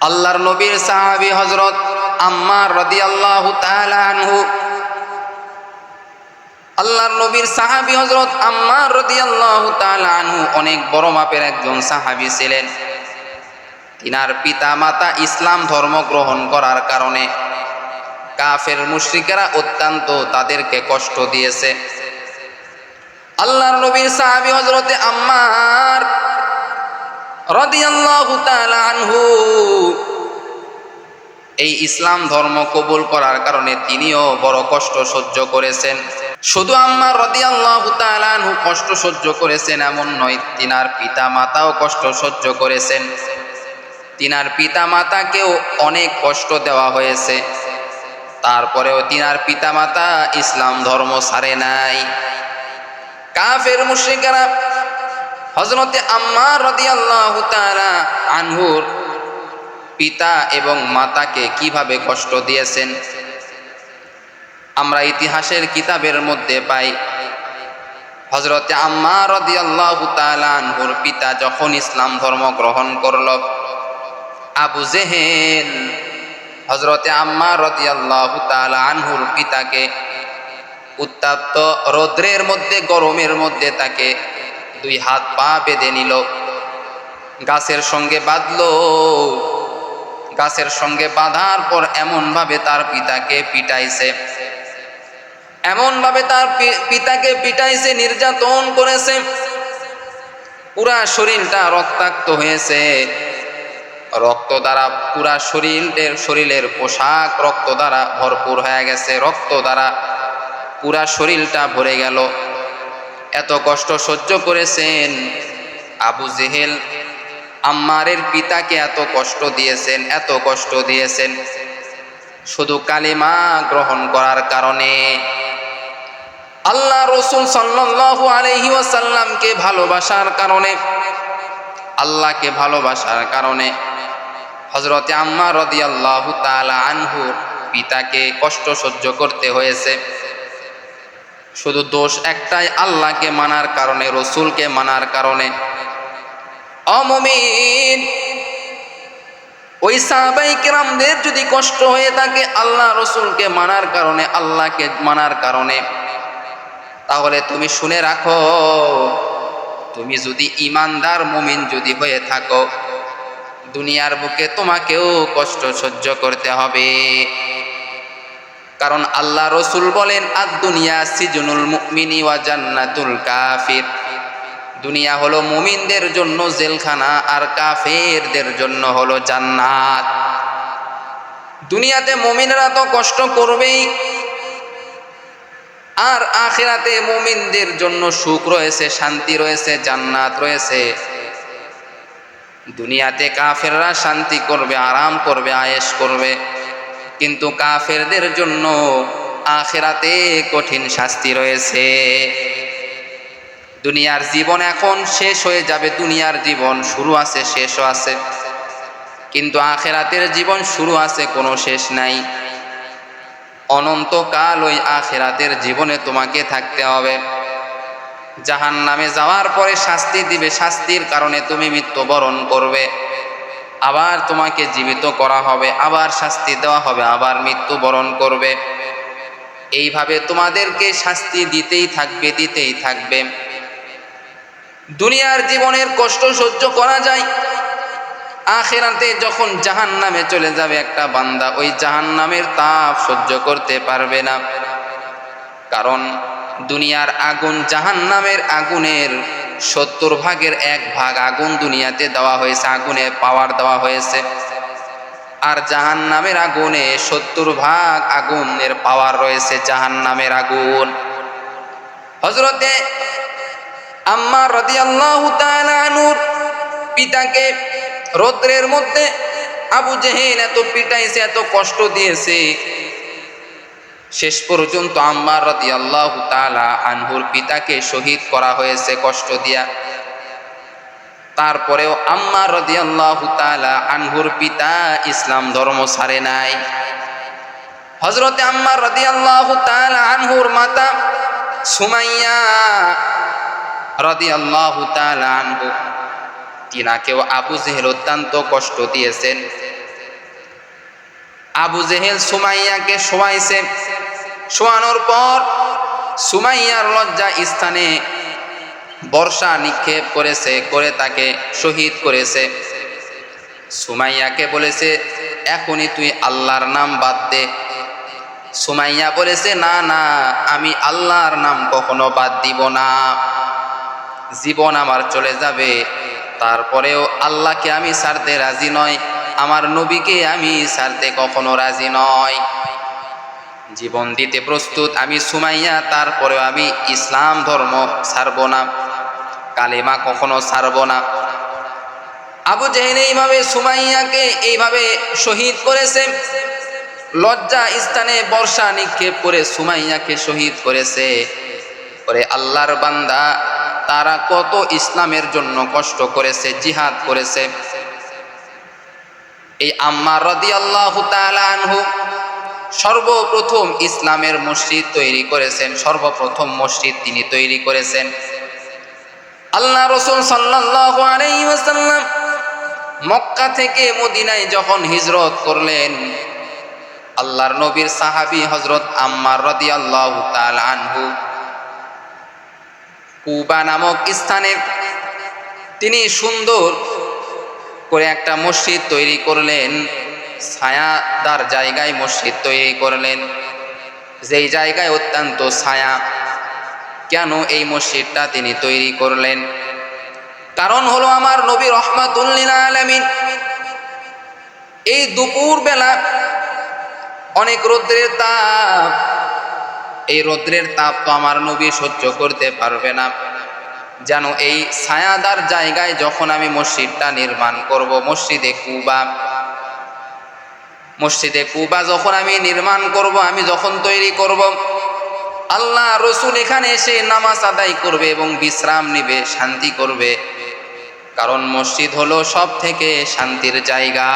আল্লাহর নবীর সাহাবী হজরত আম্মার তাআলা আনহু। আল্লাহর নবীর সাহাবী হজরত আম্মার রাদিয়াল্লাহু তাআলা আনহু অনেক বড় মাপের একজন সাহাবী ছিলেন। তিনার পিতা মাতা ইসলাম ধর্ম গ্রহণ করার কারণে কাফের মুশরিকেরা অত্যন্ত তাদেরকে কষ্ট দিয়েছে। আল্লাহর নবীর সাহাবী হজরতে আম্মার এই ইসলাম ধর্ম কবুল করার কারণে তিনিও বড় কষ্ট সহ্য করেছেন। শুধু আম্মা রাদিয়াল্লাহু কষ্ট সহ্য করেছেন এমন নয়, তিনার পিতা মাতাও কষ্ট সহ্য করেছেন। তিনার পিতা মাতাকেও অনেক কষ্ট দেওয়া হয়েছে। তারপরেও তিনার পিতা মাতা ইসলাম ধর্ম ছাড়ে নাই। কাফের মুশরিকেরা হজরতে আম্মার রাদিয়াল্লাহু তাআলা আনহুর পিতা এবং মাতাকে কীভাবে কষ্ট দিয়েছেন আমরা ইতিহাসের কিতাবের মধ্যে পাই। হজরতে আম্মা রাদিয়াল্লাহু তাআলা আনহুর পিতা যখন ইসলাম ধর্ম গ্রহণ করল, আবু জেহেল হজরতে আম্মা রাদিয়াল্লাহু তাআলা আনহুর পিতাকে উত্তাপ্ত রৌদ্রের মধ্যে, গরমের মধ্যে তাকে দুই হাত পা বেঁধে নিল। গাছের সঙ্গে বাঁধলো। গাছের সঙ্গে বাঁধার পর এমনভাবে তার পিতাকে পিটাইছে। এমনভাবে তার পিতাকে পিটাইছে, নির্যাতন করেছে। পুরা শরীরটা রক্তাক্ত হয়েছে। রক্ত দ্বারা পুরা শরীরের শরীরের পোশাক রক্ত দ্বারা ভরপুর হয়ে গেছে। রক্ত দ্বারা পুরা শরীরটা ভরে গেল। এত কষ্ট সহ্য করেছেন? আবু জেহেল, আম্মারের পিতাকে এত কষ্ট দিয়েছেন, এত কষ্ট দিয়েছেন। শুধু কালিমা গ্রহণ করার কারণে। আল্লাহ রসুল সাল্লাল্লাহু আলাইহি ওয়াসাল্লামকে ভালোবাসার কারণে, আল্লাহকে ভালোবাসার কারণে হজরতে আম্মা রাদিয়াল্লাহু তাআলা আনহুর পিতাকে কষ্ট সহ্য করতে হয়েছে। শুধু দোষ একটাই, আল্লাহকে মানার কারণে, রসুলকে মানার কারণে। অমমিন ওই সাহাবাই কেরামদের যদি কষ্ট হয়ে থাকে, আল্লাহ রসুলকে মানার কারণে, আল্লাহকে মানার কারণে। তাহলে তুমি শুনে রাখো, তুমি যদি ইমানদার মুমিন যদি হয়ে থাকো, দুনিয়ার বুকে তোমাকেও কষ্ট সহ্য করতে হবে। কারণ আল্লাহ রসুল বলেন আর দুনিয়া সিজনুল মুমিনি ওয়া জান্নাতুল কাফির। দুনিয়া হলো মুমিনদের জন্য জেলখানা আর কাফেরদের জন্য হলো জান্নাত। দুনিয়াতে মুমিনরা তো কষ্ট করবেই, আর আখিরাতে মুমিনদের জন্য সুখ রয়েছে, শান্তি রয়েছে, জান্নাত রয়েছে। দুনিয়াতে কাফেররা শান্তি করবে, আরাম করবে, আয়েশ করবে। কিন্তু কাফেরদের জন্য আখেরাতে কঠিন শাস্তি রয়েছে। দুনিয়ার জীবন এখন শেষ হয়ে যাবে, দুনিয়ার জীবন শুরু আছে, শেষও আছে। কিন্তু আখেরাতের জীবন শুরু আছে, কোনো শেষ নাই। অনন্তকাল ওই আখেরাতের জীবনে তোমাকে থাকতে হবে। জাহান নামে যাওয়ার পরে শাস্তি দিবে, শাস্তির কারণে তুমি মৃত্যুবরণ করবে। আবার তোমাকে জীবিত করা হবে, আবার শাস্তি দেওয়া হবে, আবার মৃত্যুবরণ করবে। এইভাবে তোমাদেরকে শাস্তি দিতেই থাকবে দিতেই থাকবে। দুনিয়ার জীবনের কষ্ট সহ্য করা যায়। আখেরাতে যখন জাহান নামে চলে যাবে একটা বান্দা, ওই জাহান নামের তাপ সহ্য করতে পারবে না। কারণ দুনিয়ার আগুন জাহান নামের আগুনের সত্তর ভাগের এক ভাগ আগুন দুনিয়াতে দেওয়া হয়েছে, আগুনে পাওয়ার দেওয়া হয়েছে। আর জাহান নামের আগুনে সত্তর ভাগ আগুনের পাওয়ার রয়েছে জাহান নামের আগুন। হজরতে আম্মা রাদিয়াল্লাহু তাআলা আনুর পিতাকে রৌদ্রের মধ্যে আবু জেহেল এত পিটাইছে, এত কষ্ট দিয়েছে শেষ পর্যন্ত আম্মার আল্লাহ তাআলা আনহুর পিতাকে শহীদ করা হয়েছে কষ্ট দিয়া। তারপরেও আম্মার আল্লাহ তাআলা আনহুর পিতা ইসলাম ধর্ম ছাড়ে নাই। হযরতে আম্মার রাদিয়াল্লাহু তাআলা আনহুর মাতা সুমাইয়া রাদিয়াল্লাহু তাআলা আনহু, তিনাকেও আবু জেহেল অত্যন্ত কষ্ট দিয়েছেন। আবু জেহেল সুমাইয়াকে শোয়াইছে। শোয়ানোর পর সুমাইয়ার লজ্জা স্থানে বর্ষা নিক্ষেপ করেছে, করে তাকে শহীদ করেছে। সুমাইয়াকে বলেছে, এখনই তুই আল্লাহর নাম বাদ দে। সুমাইয়া বলেছে, না না, আমি আল্লাহর নাম কখনো বাদ দিব না। জীবন আমার চলে যাবে, তারপরেও আল্লাহকে আমি ছাড়তে রাজি নয় আমার নবীকে আমি ছাড়তে কখনো রাজি নয় জীবন দিতে প্রস্তুত আমি সুমাইয়া, তারপরেও আমি ইসলাম ধর্ম ছাড়ব না, কালেমা কখনো ছাড়ব না। আবু জেহেল এইভাবে সুমাইয়াকে এইভাবে শহীদ করেছে, লজ্জা স্থানে বর্ষা নিক্ষেপ করে সুমাইয়াকে শহীদ করেছে। করে আল্লাহর বান্দা, তারা কত ইসলামের জন্য কষ্ট করেছে, জিহাদ করেছে। এই আম্মা রদি আল্লাহ আনহু সর্বপ্রথম ইসলামের মসজিদ তৈরি করেছেন, সর্বপ্রথম মসজিদ তিনি তৈরি করেছেন। আল্লাহ রসুল আলাইহি মক্কা থেকে মদিনায় যখন হিজরত করলেন, আল্লাহর নবীর সাহাবী হজরত আম্মার রদি আল্লাহ আনহু কুবা নামক স্থানে তিনি সুন্দর করে একটা মসজিদ তৈরি করলেন। ছায়াদার জায়গায় মসজিদ তৈরি করলেন। যেই জায়গায় অত্যন্ত ছায়া, কেন এই মসজিদটা তিনি তৈরি করলেন? কারণ হলো আমার নবী রহমাতুল্লিল আলমিন এই দুপুর বেলা অনেক রৌদ্রের তাপ, এই রৌদ্রের তাপ তো আমার নবী সহ্য করতে পারবে না। যেন এই ছায়াদার জায়গায় যখন আমি মসজিদটা নির্মাণ করব, মসজিদে কুবা মসজিদে কুবা যখন আমি নির্মাণ করব, আমি যখন তৈরি করব, আল্লাহ রসুল এখানে এসে নামাজ আদায় করবে এবং বিশ্রাম নিবে, শান্তি করবে। কারণ মসজিদ হলো সব থেকে শান্তির জায়গা।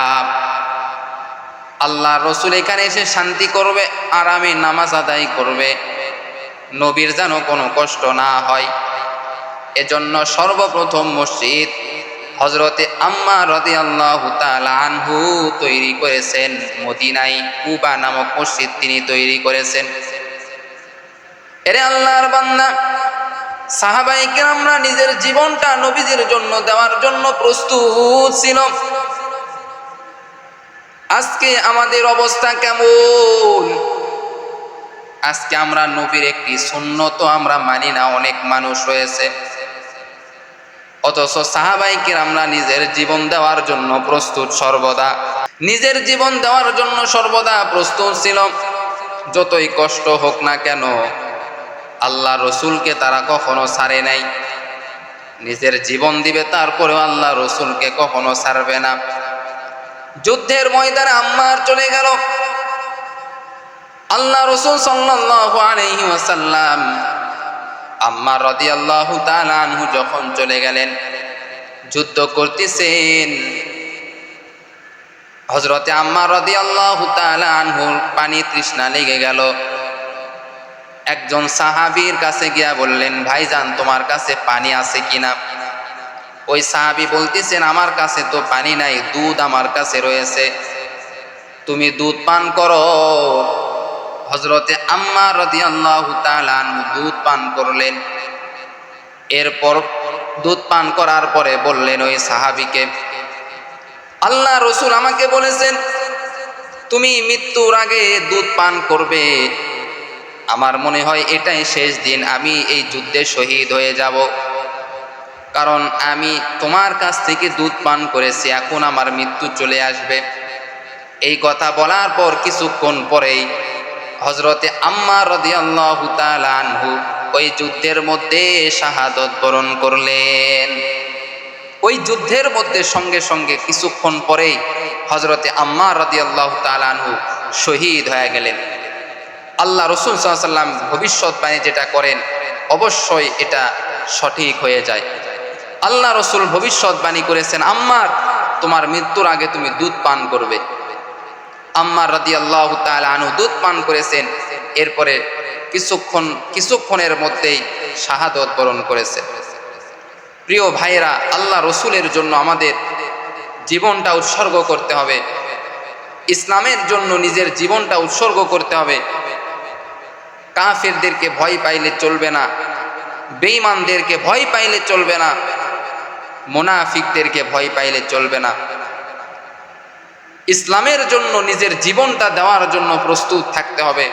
আল্লাহ রসুল এখানে এসে শান্তি করবে আরামে নামাজ আদায় করবে। নবীর যেন কোনো কষ্ট না হয়। এজন্য সর্বপ্রথম মসজিদ হজরতে আম্মা রদি আল্লাহ আনহু তৈরি করেছেন মদিনাই কুবা নামক মসজিদ তিনি তৈরি করেছেন। এরে আল্লাহর বান্দা সাহাবাই আমরা নিজের জীবনটা নবীজির জন্য দেওয়ার জন্য প্রস্তুত ছিল। আজকে আমাদের অবস্থা কেমন? আজকে আমরা নবীর একটি সুন্নত আমরা মানি না, অনেক মানুষ রয়েছে। অথচ সাহাবাইকে আমরা নিজের জীবন দেওয়ার জন্য প্রস্তুত সর্বদা। নিজের জীবন দেওয়ার জন্য সর্বদা প্রস্তুত ছিল। যতই কষ্ট হোক না কেন, আল্লাহ রসুলকে তারা কখনো ছাড়ে নাই। নিজের জীবন দিবে তারপরেও আল্লাহ রসুলকে কখনো ছাড়বে না। যুদ্ধের ময়দানে আম্মার চলে গেল। আল্লাহ রসুল সাল্লাল্লাহু আলাইহি ওয়াসাল্লাম আম্মা রদি তাআলা আনহু যখন চলে গেলেন, যুদ্ধ করতেছেন। হজরতে আম্মা রদি তাআলা আনহুর পানি তৃষ্ণা লেগে গেল। একজন সাহাবীর কাছে গিয়া বললেন, ভাইজান, তোমার কাছে পানি আছে কিনা? ওই সাহাবি বলতেছেন, আমার কাছে তো পানি নাই, দুধ আমার কাছে রয়েছে। তুমি দুধ পান করো। হজরতে আম্মা রদি আল্লাহ দুধ পান করলেন। এরপর দুধ পান করার পরে বললেন, ওই সাহাবিকে, আল্লাহ রসুল আমাকে বলেছেন, তুমি মৃত্যুর আগে দুধ পান করবে। আমার মনে হয় এটাই শেষ দিন, আমি এই যুদ্ধে শহীদ হয়ে যাব। কারণ আমি তোমার কাছ থেকে দুধ পান করেছি, এখন আমার মৃত্যু চলে আসবে। এই কথা বলার পর কিছুক্ষণ পরেই হজরতে আম্মা রদিয়াল্লাহু আনহু ওই যুদ্ধের মধ্যে শাহাদত বরণ করলেন। ওই যুদ্ধের মধ্যে সঙ্গে সঙ্গে কিছুক্ষণ পরেই হজরতে আম্মা রদিয়াল্লাহু আনহু শহীদ হয়ে গেলেন। আল্লাহ রসুল সাল্লাম ভবিষ্যৎবাণী যেটা করেন, অবশ্যই এটা সঠিক হয়ে যায়। আল্লাহ রসুল ভবিষ্যৎবাণী করেছেন, আম্মার, তোমার মৃত্যুর আগে তুমি দুধ পান করবে। আম্মার রাদি আল্লাহ আনু দুধ পান করেছেন। এরপরে কিছুক্ষণ, কিছুক্ষণের মধ্যেই শাহাদত বরণ করেছে প্রিয় ভাইয়েরা, আল্লাহ রসুলের জন্য আমাদের জীবনটা উৎসর্গ করতে হবে। ইসলামের জন্য নিজের জীবনটা উৎসর্গ করতে হবে। কাফেরদেরকে ভয় পাইলে চলবে না। বেঈমানদেরকে ভয় পাইলে চলবে না। মোনাফিকদেরকে ভয় পাইলে চলবে না। ইসলামের জন্য নিজের জীবনটা দেওয়ার জন্য প্রস্তুত থাকতে হবে।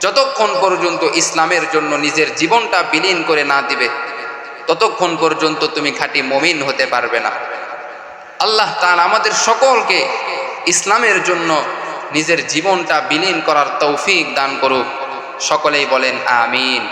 যতক্ষণ পর্যন্ত ইসলামের জন্য নিজের জীবনটা বিলীন করে না দিবে, ততক্ষণ পর্যন্ত তুমি খাঁটি মমিন হতে পারবে না। আল্লাহ তার আমাদের সকলকে ইসলামের জন্য নিজের জীবনটা বিলীন করার তৌফিক দান করুক। সকলেই বলেন, আমিন।